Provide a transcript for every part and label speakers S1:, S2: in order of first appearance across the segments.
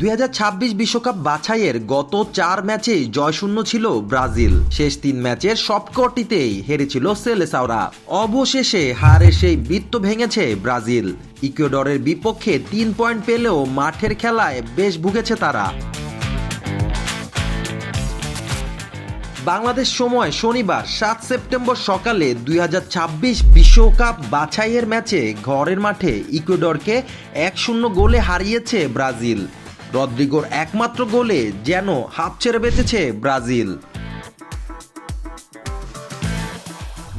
S1: দুই বিশ্বকাপ বাছাইয়ের গত চার ম্যাচেই জয়শূন্য ছিল ব্রাজিল। শেষ তিন ম্যাচের সবকটিতেই হেরেছিল সেলেসাওরা। অবশেষে হারে সেই বৃত্ত ভেঙেছে ব্রাজিল। ইকুয়েডরের বিপক্ষে তিন পয়েন্ট পেলেও মাঠের খেলায় বেশ ভুগেছে তারা। বাংলাদেশ সময় শনিবার সাত সেপ্টেম্বর সকালে দুই বিশ্বকাপ বাছাইয়ের ম্যাচে ঘরের মাঠে ইকুয়েডরকে এক শূন্য গোলে হারিয়েছে ব্রাজিল। রদ্রিগোর একমাত্র গোলে যেন হাফ ছেড়ে বেঁচেছে ব্রাজিল।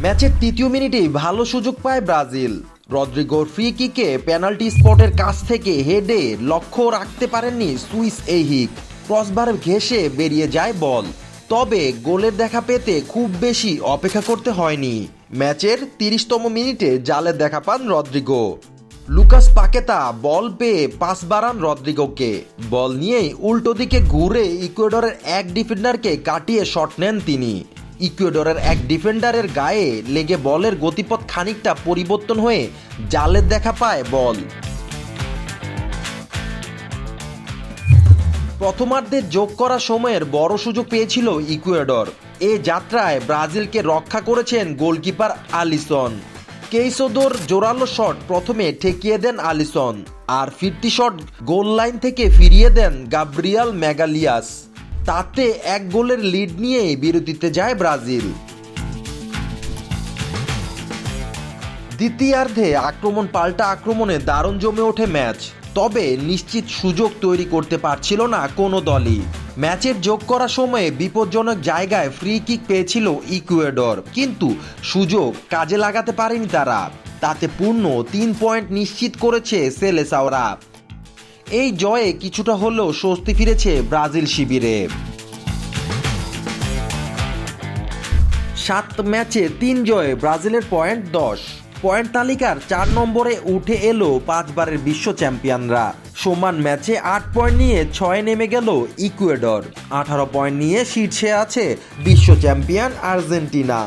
S1: ম্যাচের তৃতীয় মিনিটেই ভালো সুযোগ পায় ব্রাজিল। রদ্রিগোর ফ্রি কিকে পেনাল্টি স্পটের কাছ থেকে হেডে লক্ষ্য রাখতে পারেননি সুইস এহিক। ক্রসবার ঘেসে বেরিয়ে যায় বল। তবে গোলের দেখা পেতে খুব বেশি অপেক্ষা করতে হয়নি। ম্যাচের তিরিশতম মিনিটে জালের দেখা পান রদ্রিগো। লুকাস পাকেতা বল পেয়ে পাস বাড়ান রদ্রিগোকে। বল নিয়েই উল্টো দিকে ঘুরে ইকুয়েডরের এক ডিফেন্ডারকে কাটিয়ে শট নেন তিনি। ইকুয়েডরের এক ডিফেন্ডারের গায়ে লেগে বলের গতিপথ খানিকটা পরিবর্তন হয়ে জালের দেখা পায় বল। প্রথমার্ধে যোগ করা সময়ের বড় সুযোগ পেয়েছিল ইকুয়েডর। এ যাত্রায় ব্রাজিলকে রক্ষা করেছেন গোলকিপার আলিসন। কেইসোদোর জোরালো শট প্রথমে ঠেকিয়ে দেন আলিসন, আর ফিরতি শট গোল লাইন থেকে ফিরিয়ে দেন গাব্রিয়াল ম্যাগালিয়াস। তাতে এক গোলের লিড নিয়েই বিরতিতে যায় ব্রাজিল। দ্বিতীয়ার্ধে আক্রমণ পাল্টা আক্রমণে দারুণ জমে ওঠে ম্যাচ, তবে নিশ্চিত সুযোগ তৈরি করতে পারছিল না কোনো দলই। ম্যাচের যোগ করা সময়ে বিপজ্জনক জায়গায় ফ্রি কিক পেয়েছিল ইকুয়েডর। কিন্তু সুযোগ কাজে লাগাতে পারেনি তারা। তাতে পূর্ণ তিন পয়েন্ট নিশ্চিত করেছে সেলেসাওরা। এই জয়ে কিছুটা হলেও স্বস্তি ফিরেছে ব্রাজিল শিবিরে। সাত ম্যাচে তিন জয়ে ব্রাজিলের পয়েন্ট দশ। পয়েন্ট তালিকার চার নম্বরে উঠে এলো পাঁচবারের বিশ্ব চ্যাম্পিয়নরা। সমান ম্যাচে আট পয়েন্ট নিয়ে ছয় নেমে গেল ইকুয়েডর। আঠারো পয়েন্ট নিয়ে শীর্ষে আছে বিশ্ব চ্যাম্পিয়ন আর্জেন্টিনা।